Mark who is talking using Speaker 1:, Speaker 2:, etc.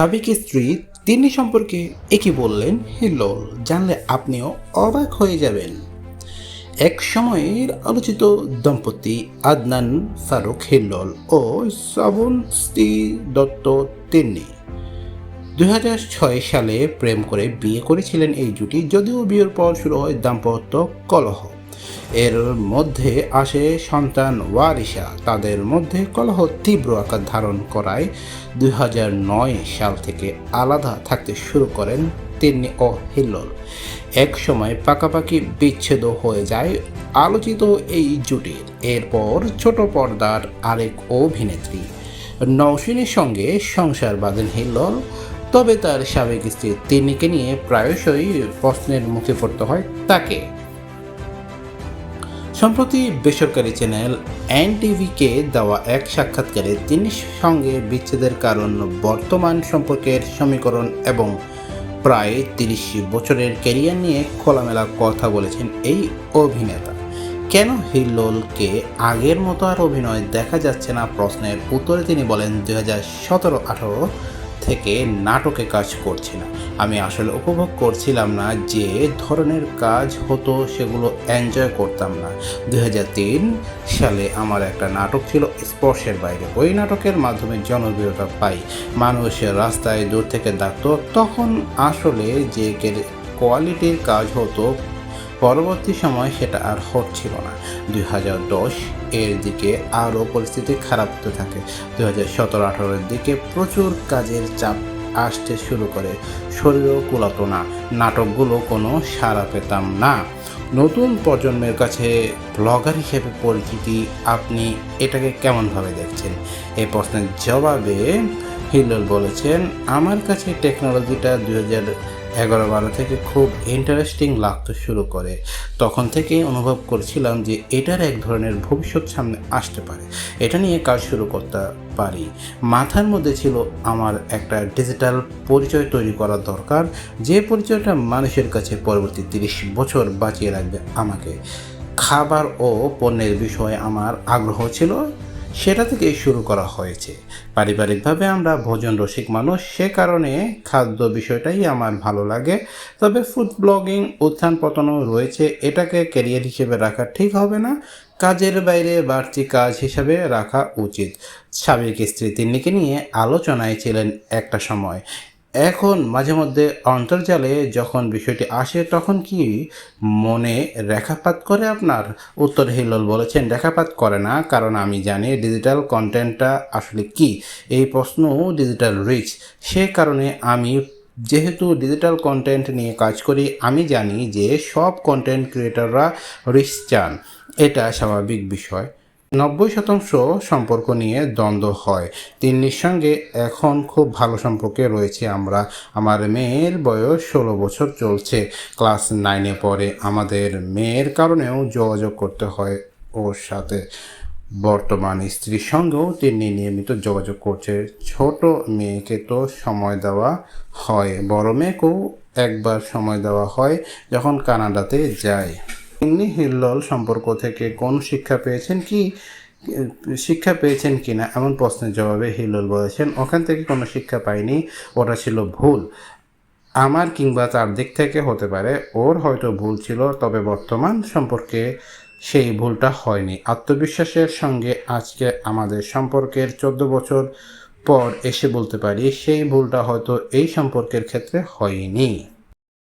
Speaker 1: সাবেক স্ত্রী তিনি সম্পর্কে একই বললেন হিল্লোল জানলে আপনিও অবাক হয়ে যাবেন। এক সময়ের আলোচিত দম্পতি আদনান ফারুক হিল্লোল ও শ্রাবন্তী দত্ত তিন্নি। ছয় সালে প্রেম করে বিয়ে করেছিলেন এই জুটি, যদিও বিয়ের পর শুরু হয় দাম্পত্য কলহ। এর মধ্যে আসে সন্তান ওয়ারিশা তাদের মধ্যে কলহ তীব্র আকার ধারণ করায় দুই হাজার নয় সাল থেকে আলাদা থাকতে শুরু করেন তিনি ও হিল্লোল। এক সময় পাকাপাকি বিচ্ছেদ হয়ে যায় আলোচিত এই জুটির এরপর ছোট পর্দার আরেক অভিনেত্রী নৌসিনীর সঙ্গে সংসার বাঁধেন হিল্লোল। তবে তার সাবেক স্ত্রী তিনিকে নিয়ে প্রায়শই প্রশ্নের মুখে পড়তে হয় তাকে। সম্প্রতি বেসরকারি চ্যানেল এন টিভিকে দেওয়া এক সাক্ষাৎকারে তিনি সঙ্গে বিচ্ছেদের কারণ, বর্তমান সম্পর্কের সমীকরণ এবং প্রায় তিরিশ বছরের ক্যারিয়ার নিয়ে খোলামেলা কথা বলেছেন এই অভিনেতা। কেন হিল্লোলকে আগের মতো আর অভিনয় দেখা যাচ্ছে না প্রশ্নের উত্তরে তিনি বলেন দু হাজার সতেরো আঠারো থেকে নাটকে কাজ করছি না। আমি আসলে উপভোগ করছিলাম না যে ধরনের কাজ হতো সেগুলো এনজয় করতাম না। দু হাজার তিন সালে আমার একটা নাটক ছিল স্পর্শের বাইরে। ওই নাটকের মাধ্যমে জনপ্রিয়তা পাই। মানুষ রাস্তায় দূর থেকে ডাকতো তখন আসলে যে কোয়ালিটির কাজ হতো পরবর্তী সময় সেটা আর হচ্ছিল না। দুই হাজার দশ এর দিকে আরও পরিস্থিতি খারাপ হতে থাকে। দুই হাজার সতেরো আঠারোর দিকে প্রচুর কাজের চাপ আসতে শুরু করে। শরীরও কুলাতো না, নাটকগুলো কোনো সাড়া পেতাম না। নতুন প্রজন্মের কাছে ব্লগার হিসেবে পরিচিতি, আপনি এটাকে কেমনভাবে দেখছেন? এই প্রশ্নের জবাবে হিল্লোল বলেছেন, আমার কাছে টেকনোলজিটা দুই হাজার এগারো বারো থেকে খুব ইন্টারেস্টিং লাগতে শুরু করে। তখন থেকে অনুভব করছিলাম যে এটার এক ধরনের ভবিষ্যৎ সামনে আসতে পারে। এটা নিয়ে কাজ শুরু করতে পারি। মাথার মধ্যে ছিল আমার একটা ডিজিটাল পরিচয় তৈরি করা দরকার। যে পরিচয়টা মানুষের কাছে পরবর্তী তিরিশ বছর বাঁচিয়ে রাখবে আমাকে। খাবার ও পণ্যের বিষয়ে আমার আগ্রহ ছিল। সেটা থেকেই শুরু করা হয়েছে। পারিবারিকভাবে আমরা ভোজন রসিক মানুষ, সে কারণে খাদ্য বিষয়টাই আমার ভালো লাগে। তবে ফুড ব্লগিং উত্থান পতনও রয়েছে, এটাকে ক্যারিয়ার হিসেবে রাখা ঠিক হবে না। কাজের বাইরে বাড়তি কাজ হিসাবে রাখা উচিত। সাবেক স্ত্রী তিনিকে নিয়ে আলোচনায় ছিলেন একটা সময়। এখন মাঝে মধ্যে অন্তর্জালে যখন বিষয়টি আসে, তখন কি মনে রেখাপাত করে আপনার? উত্তর হিল্লোল বলেছেন, রেখাপাত করে না, কারণ আমি জানি ডিজিটাল কন্টেন্টটা আসলে কি? এই প্রশ্ন ডিজিটাল রিচ। সে কারণে আমি যেহেতু ডিজিটাল কন্টেন্ট নিয়ে কাজ করি, আমি জানি যে সব কন্টেন্ট ক্রিয়েটররা রিচ চান। এটা স্বাভাবিক বিষয়। নব্বই শতাংশ সম্পর্ক নিয়ে দ্বন্দ্ব হয়। তিন্নির সঙ্গে এখন খুব ভালো সম্পর্কে রয়েছে আমরা। আমার মেয়ের বয়স ষোলো বছর চলছে। ক্লাস নাইনে পড়ে। আমাদের মেয়ের কারণেও যোগাযোগ করতে হয় ওর সাথে। বর্তমান স্ত্রীর সঙ্গেও তিনি নিয়মিত যোগাযোগ করছে। ছোট মেয়েকে তো সময় দেওয়া হয়। বড় মেয়েকেও একবার সময় দেওয়া হয় যখন কানাডাতে যায়। তিনি হিল্লল সম্পর্ক থেকে কোন শিক্ষা পেয়েছেন কি, শিক্ষা পেয়েছেন কি না এমন প্রশ্নের জবাবে হিল্লল বলেছেন, ওখান থেকে কোনো শিক্ষা পাইনি, ওটা ছিল ভুল। আমার কিংবা তার দিক থেকে হতে পারে, ওর হয়তো ভুল ছিল, তবে বর্তমান সম্পর্কে সেই ভুলটা হয়নি। আত্মবিশ্বাসের সঙ্গে আজকে আমাদের সম্পর্কের চোদ্দ বছর পর এসে বলতে পারি, সেই ভুলটা হয়তো এই সম্পর্কের ক্ষেত্রে হয়নি।